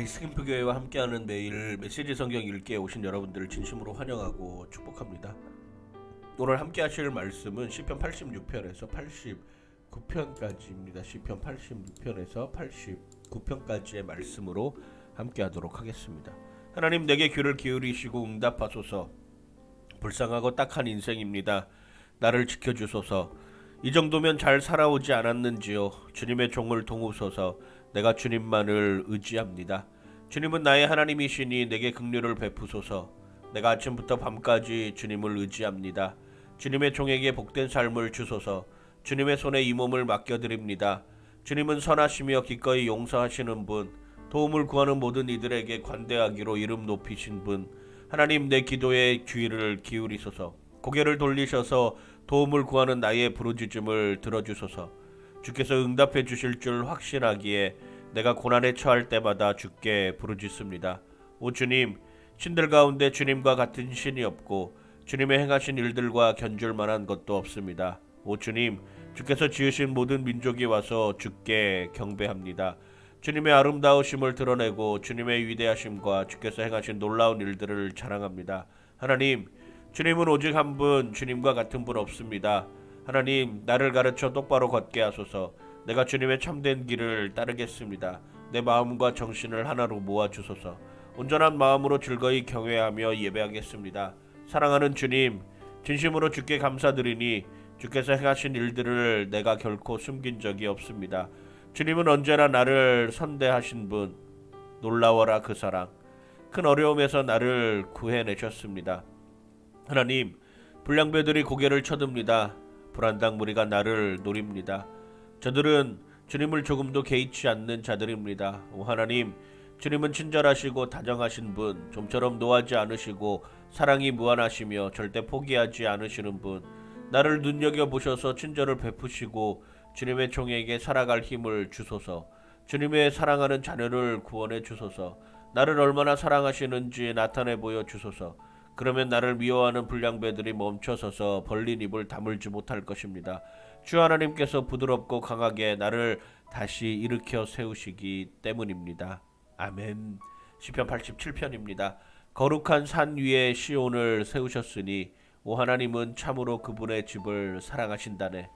베이스캠프 교회와 함께하는 매일 메시지 성경 읽기에 오신 여러분들을 진심으로 환영하고 축복합니다. 오늘 함께 하실 말씀은 시편 86편에서 89편까지입니다. 시편 86편에서 89편까지의 말씀으로 함께 하도록 하겠습니다. 하나님 내게 귀를 기울이시고 응답하소서. 불쌍하고 딱한 인생입니다. 나를 지켜 주소서. 이 정도면 잘 살아오지 않았는지요. 주님의 종을 도우소서. 내가 주님만을 의지합니다. 주님은 나의 하나님이시니 내게 긍휼을 베푸소서. 내가 아침부터 밤까지 주님을 의지합니다. 주님의 종에게 복된 삶을 주소서. 주님의 손에 이 몸을 맡겨드립니다. 주님은 선하시며 기꺼이 용서하시는 분, 도움을 구하는 모든 이들에게 관대하기로 이름 높이신 분, 하나님 내 기도에 귀를 기울이소서. 고개를 돌리셔서 도움을 구하는 나의 부르짖음을 들어주소서. 주께서 응답해 주실 줄 확신하기에 내가 고난에 처할 때마다 주께 부르짖습니다. 오 주님, 신들 가운데 주님과 같은 신이 없고 주님의 행하신 일들과 견줄 만한 것도 없습니다. 오 주님, 주께서 지으신 모든 민족이 와서 주께 경배합니다. 주님의 아름다우심을 드러내고 주님의 위대하심과 주께서 행하신 놀라운 일들을 자랑합니다. 하나님, 주님은 오직 한 분, 주님과 같은 분 없습니다. 하나님, 나를 가르쳐 똑바로 걷게 하소서. 내가 주님의 참된 길을 따르겠습니다. 내 마음과 정신을 하나로 모아 주소서. 온전한 마음으로 즐거이 경외하며 예배하겠습니다. 사랑하는 주님, 진심으로 주께 감사드리니 주께서 행하신 일들을 내가 결코 숨긴 적이 없습니다. 주님은 언제나 나를 선대하신 분, 놀라워라 그 사랑. 큰 어려움에서 나를 구해내셨습니다. 하나님, 불량배들이 고개를 쳐듭니다. 불안당 무리가 나를 노립니다. 저들은 주님을 조금도 개의치 않는 자들입니다. 오 하나님, 주님은 친절하시고 다정하신 분, 좀처럼 노하지 않으시고 사랑이 무한하시며 절대 포기하지 않으시는 분, 나를 눈여겨 보셔서 친절을 베푸시고 주님의 종에게 살아갈 힘을 주소서. 주님의 사랑하는 자녀를 구원해 주소서. 나를 얼마나 사랑하시는지 나타내 보여 주소서. 그러면 나를 미워하는 불량배들이 멈춰서서 벌린 입을 다물지 못할 것입니다. 주 하나님께서 부드럽고 강하게 나를 다시 일으켜 세우시기 때문입니다. 아멘. 시편 87편입니다. 거룩한 산 위에 시온을 세우셨으니 오 하나님은 참으로 그분의 집을 사랑하신다네.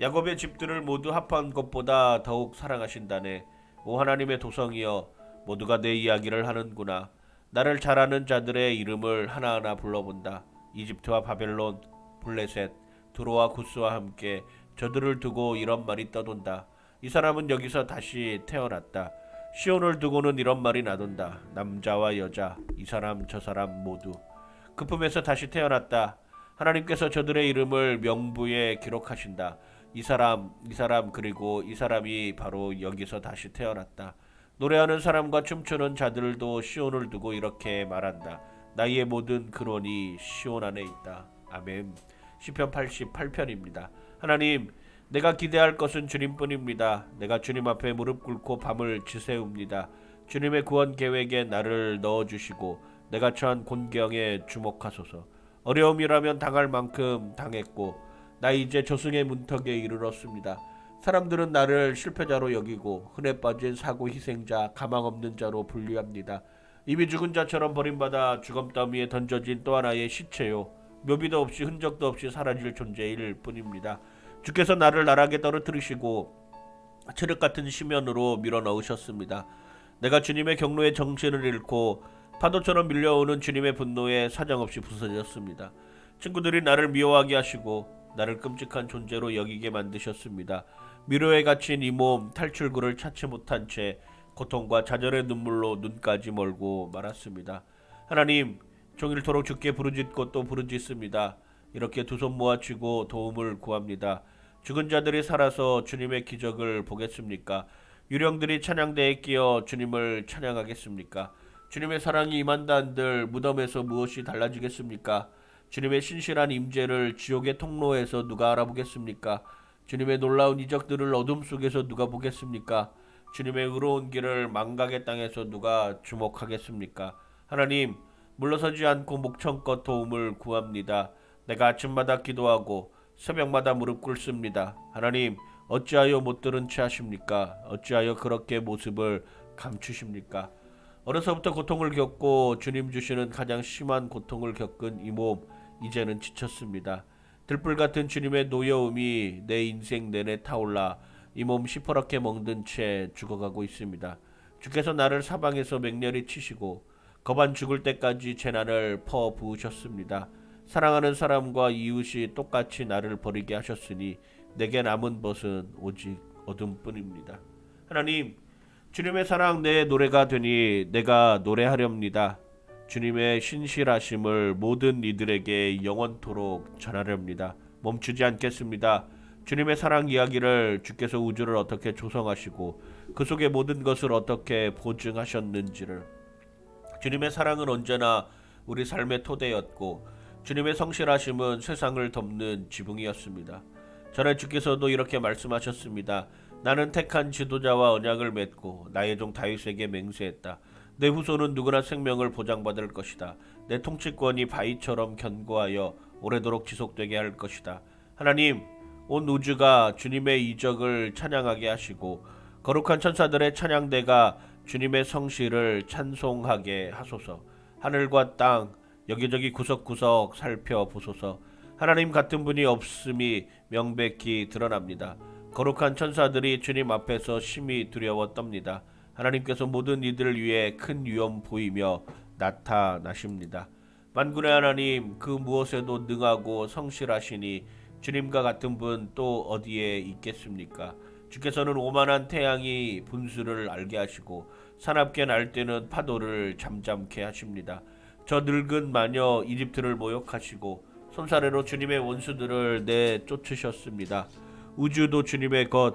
야곱의 집들을 모두 합한 것보다 더욱 사랑하신다네. 오 하나님의 도성이여 모두가 내 이야기를 하는구나. 나를 잘 아는 자들의 이름을 하나하나 불러본다. 이집트와 바벨론, 블레셋, 두로와 구스와 함께 저들을 두고 이런 말이 떠돈다. 이 사람은 여기서 다시 태어났다. 시온을 두고는 이런 말이 나돈다. 남자와 여자, 이 사람 저 사람 모두 그 품에서 다시 태어났다. 하나님께서 저들의 이름을 명부에 기록하신다. 이 사람, 이 사람 그리고 이 사람이 바로 여기서 다시 태어났다. 노래하는 사람과 춤추는 자들도 시온을 두고 이렇게 말한다. 나의 모든 근원이 시온 안에 있다. 아멘. 시편 88편입니다. 하나님, 내가 기대할 것은 주님뿐입니다. 내가 주님 앞에 무릎 꿇고 밤을 지새웁니다. 주님의 구원 계획에 나를 넣어 주시고 내가 처한 곤경에 주목하소서. 어려움이라면 당할 만큼 당했고 나 이제 저승의 문턱에 이르렀습니다. 사람들은 나를 실패자로 여기고 흔해 빠진 사고 희생자, 가망 없는 자로 분류합니다. 이미 죽은 자처럼 버림받아 죽음 더미에 던져진 또 하나의 시체요. 묘비도 없이 흔적도 없이 사라질 존재일 뿐입니다. 주께서 나를 나락에 떨어뜨리시고 칠흑 같은 심연으로 밀어 넣으셨습니다. 내가 주님의 경로에 정신을 잃고 파도처럼 밀려오는 주님의 분노에 사정없이 부서졌습니다. 친구들이 나를 미워하게 하시고 나를 끔찍한 존재로 여기게 만드셨습니다. 미로에 갇힌 이 몸 탈출구를 찾지 못한 채 고통과 좌절의 눈물로 눈까지 멀고 말았습니다. 하나님, 종일토록 주께 부르짖고 또 부르짖습니다. 이렇게 두 손 모아치고 도움을 구합니다. 죽은 자들이 살아서 주님의 기적을 보겠습니까? 유령들이 찬양대에 끼어 주님을 찬양하겠습니까? 주님의 사랑이 임한다 한들 무덤에서 무엇이 달라지겠습니까? 주님의 신실한 임재를 지옥의 통로에서 누가 알아보겠습니까? 주님의 놀라운 이적들을 어둠 속에서 누가 보겠습니까? 주님의 의로운 길을 망각의 땅에서 누가 주목하겠습니까? 하나님, 물러서지 않고 목청껏 도움을 구합니다. 내가 아침마다 기도하고 새벽마다 무릎 꿇습니다. 하나님, 어찌하여 못 들은 채 하십니까? 어찌하여 그렇게 모습을 감추십니까? 어려서부터 고통을 겪고 주님 주시는 가장 심한 고통을 겪은 이 몸 이제는 지쳤습니다. 들불 같은 주님의 노여움이 내 인생 내내 타올라 이 몸 시퍼렇게 멍든 채 죽어가고 있습니다. 주께서 나를 사방에서 맹렬히 치시고 거반 죽을 때까지 재난을 퍼 부으셨습니다. 사랑하는 사람과 이웃이 똑같이 나를 버리게 하셨으니 내게 남은 것은 오직 어둠뿐입니다. 하나님, 주님의 사랑 내 노래가 되니 내가 노래하렵니다. 주님의 신실하심을 모든 이들에게 영원토록 전하렵니다. 멈추지 않겠습니다. 주님의 사랑 이야기를 주께서 우주를 어떻게 조성하시고 그 속에 모든 것을 어떻게 보증하셨는지를 주님의 사랑은 언제나 우리 삶의 토대였고 주님의 성실하심은 세상을 덮는 지붕이었습니다. 전에 주께서도 이렇게 말씀하셨습니다. 나는 택한 지도자와 언약을 맺고 나의 종 다윗에게 맹세했다. 내 후손은 누구나 생명을 보장받을 것이다. 내 통치권이 바위처럼 견고하여 오래도록 지속되게 할 것이다. 하나님, 온 우주가 주님의 이적을 찬양하게 하시고 거룩한 천사들의 찬양대가 주님의 성실을 찬송하게 하소서. 하늘과 땅 여기저기 구석구석 살펴보소서. 하나님 같은 분이 없음이 명백히 드러납니다. 거룩한 천사들이 주님 앞에서 심히 두려워 떱니다. 하나님께서 모든 이들을 위해 큰 위엄 보이며 나타나십니다. 만군의 하나님 그 무엇에도 능하고 성실하시니 주님과 같은 분 또 어디에 있겠습니까? 주께서는 오만한 태양이 분수를 알게 하시고 사납게 날 때는 파도를 잠잠케 하십니다. 저 늙은 마녀 이집트를 모욕하시고 손사래로 주님의 원수들을 내쫓으셨습니다. 우주도 주님의 것,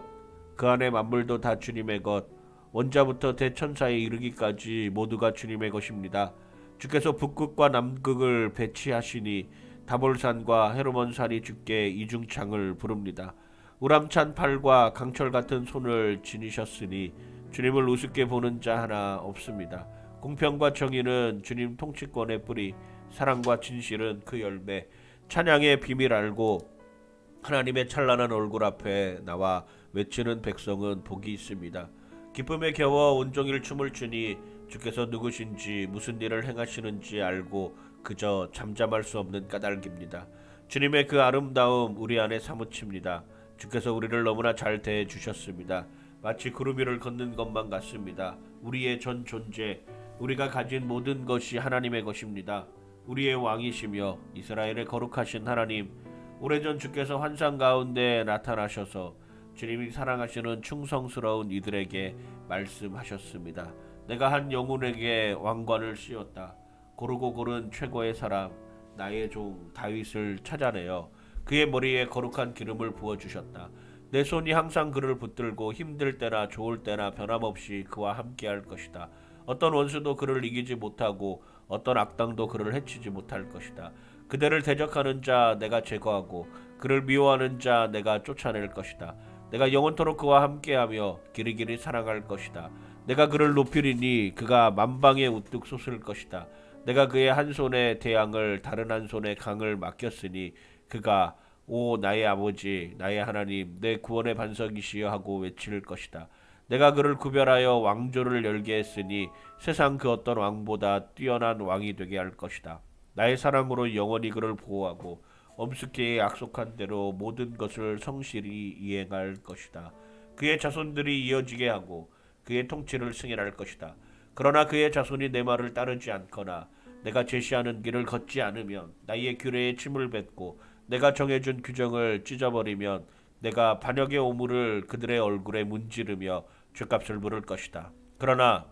그 안에 만물도 다 주님의 것, 원자부터 대천사에 이르기까지 모두가 주님의 것입니다. 주께서 북극과 남극을 배치하시니 다볼산과 헤르몬산이 주께 이중창을 부릅니다. 우람찬 팔과 강철 같은 손을 지니셨으니 주님을 우습게 보는 자 하나 없습니다. 공평과 정의는 주님 통치권의 뿌리, 사랑과 진실은 그 열매, 찬양의 비밀 알고 하나님의 찬란한 얼굴 앞에 나와 외치는 백성은 복이 있습니다. 기쁨에 겨워 온종일 춤을 추니 주께서 누구신지 무슨 일을 행하시는지 알고 그저 잠잠할 수 없는 까닭입니다. 주님의 그 아름다움 우리 안에 사무칩니다. 주께서 우리를 너무나 잘 대해 주셨습니다. 마치 구름 위를 걷는 것만 같습니다. 우리의 전 존재, 우리가 가진 모든 것이 하나님의 것입니다. 우리의 왕이시며 이스라엘의 거룩하신 하나님, 오래전 주께서 환상 가운데 나타나셔서 주님이 사랑하시는 충성스러운 이들에게 말씀하셨습니다. 내가 한 영혼에게 왕관을 씌웠다. 고르고 고른 최고의 사람 나의 종 다윗을 찾아내어 그의 머리에 거룩한 기름을 부어 주셨다. 내 손이 항상 그를 붙들고 힘들 때나 좋을 때나 변함없이 그와 함께할 것이다. 어떤 원수도 그를 이기지 못하고 어떤 악당도 그를 해치지 못할 것이다. 그대를 대적하는 자 내가 제거하고 그를 미워하는 자 내가 쫓아낼 것이다. 내가 영원토록 그와 함께하며 길이길이 사랑할 것이다. 내가 그를 높이리니 그가 만방에 우뚝 솟을 것이다. 내가 그의 한 손에 대양을 다른 한 손에 강을 맡겼으니 그가 오 나의 아버지 나의 하나님 내 구원의 반석이시여 하고 외칠 것이다. 내가 그를 구별하여 왕조를 열게 했으니 세상 그 어떤 왕보다 뛰어난 왕이 되게 할 것이다. 나의 사랑으로 영원히 그를 보호하고 엄숙히 약속한 대로 모든 것을 성실히 이행할 것이다. 그의 자손들이 이어지게 하고 그의 통치를 승인할 것이다. 그러나 그의 자손이 내 말을 따르지 않거나 내가 제시하는 길을 걷지 않으면 나의 규례에 침을 뱉고 내가 정해준 규정을 찢어버리면 내가 반역의 오물을 그들의 얼굴에 문지르며 죄값을 물을 것이다. 그러나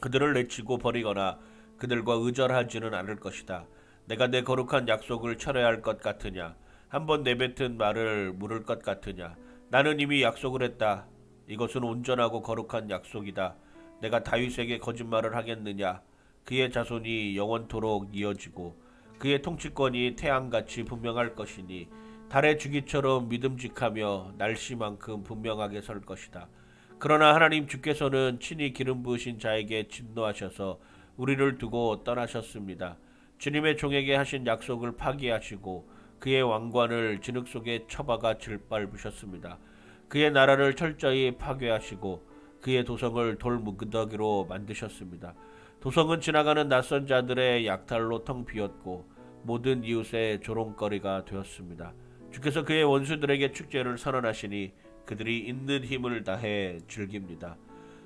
그들을 내치고 버리거나 그들과 의절하지는 않을 것이다. 내가 내 거룩한 약속을 철회할 것 같으냐? 한번 내뱉은 말을 물을 것 같으냐? 나는 이미 약속을 했다. 이것은 온전하고 거룩한 약속이다. 내가 다윗에게 거짓말을 하겠느냐? 그의 자손이 영원토록 이어지고 그의 통치권이 태양같이 분명할 것이니 달의 주기처럼 믿음직하며 날씨만큼 분명하게 설 것이다. 그러나 하나님 주께서는 친히 기름 부으신 자에게 진노하셔서 우리를 두고 떠나셨습니다. 주님의 종에게 하신 약속을 파기하시고 그의 왕관을 진흙 속에 처박아 질밟으셨습니다. 그의 나라를 철저히 파괴하시고 그의 도성을 돌무더기로 만드셨습니다. 도성은 지나가는 낯선 자들의 약탈로 텅 비었고 모든 이웃의 조롱거리가 되었습니다. 주께서 그의 원수들에게 축제를 선언하시니 그들이 있는 힘을 다해 즐깁니다.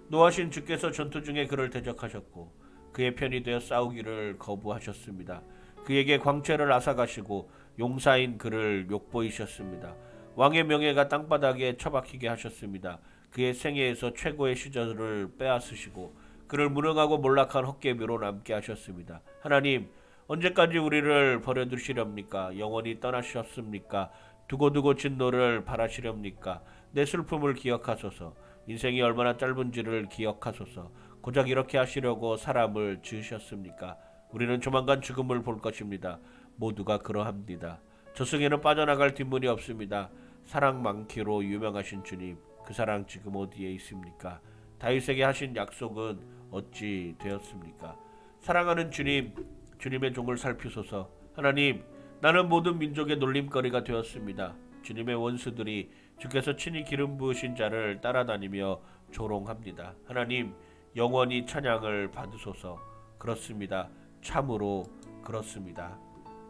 노하신 주께서 전투 중에 그를 대적하셨고 그의 편이 되어 싸우기를 거부하셨습니다. 그에게 광채를 앗아가시고 용사인 그를 욕보이셨습니다. 왕의 명예가 땅바닥에 처박히게 하셨습니다. 그의 생애에서 최고의 시절을 빼앗으시고 그를 무능하고 몰락한 헛개비로 남게 하셨습니다. 하나님 언제까지 우리를 버려두시렵니까? 영원히 떠나셨습니까? 두고두고 진노를 바라시렵니까? 내 슬픔을 기억하소서. 인생이 얼마나 짧은지를 기억하소서. 고작 이렇게 하시려고 사람을 지으셨습니까? 우리는 조만간 죽음을 볼 것입니다. 모두가 그러합니다. 저승에는 빠져나갈 뒷문이 없습니다. 사랑 많기로 유명하신 주님, 그 사랑 지금 어디에 있습니까? 다윗에게 하신 약속은 어찌 되었습니까? 사랑하는 주님, 주님의 종을 살피소서. 하나님, 나는 모든 민족의 놀림거리가 되었습니다. 주님의 원수들이 주께서 친히 기름 부으신 자를 따라다니며 조롱합니다. 하나님, 영원히 찬양을 받으소서. 그렇습니다. 참으로 그렇습니다.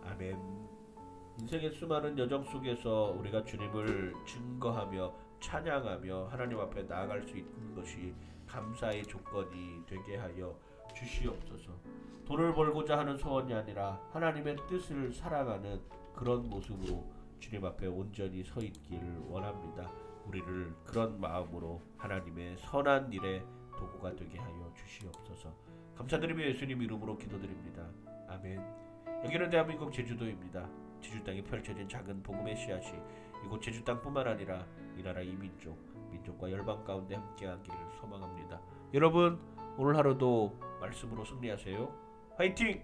아멘. 인생의 수많은 여정 속에서 우리가 주님을 증거하며 찬양하며 하나님 앞에 나아갈 수 있는 것이 감사의 조건이 되게 하여 주시옵소서. 돈을 벌고자 하는 소원이 아니라 하나님의 뜻을 사랑하는 그런 모습으로 주님 앞에 온전히 서 있기를 원합니다. 우리를 그런 마음으로 하나님의 선한 일에 도구가 되게 하여 주시옵소서. 감사드리며 예수님 이름으로 기도드립니다. 아멘. 여기는 대한민국 제주도입니다. 제주 땅에 펼쳐진 작은 복음의 씨앗이 이곳 제주 땅뿐만 아니라 이 나라 이민족, 민족과 열방 가운데 함께하기를 소망합니다. 여러분 오늘 하루도 말씀으로 승리하세요. 화이팅!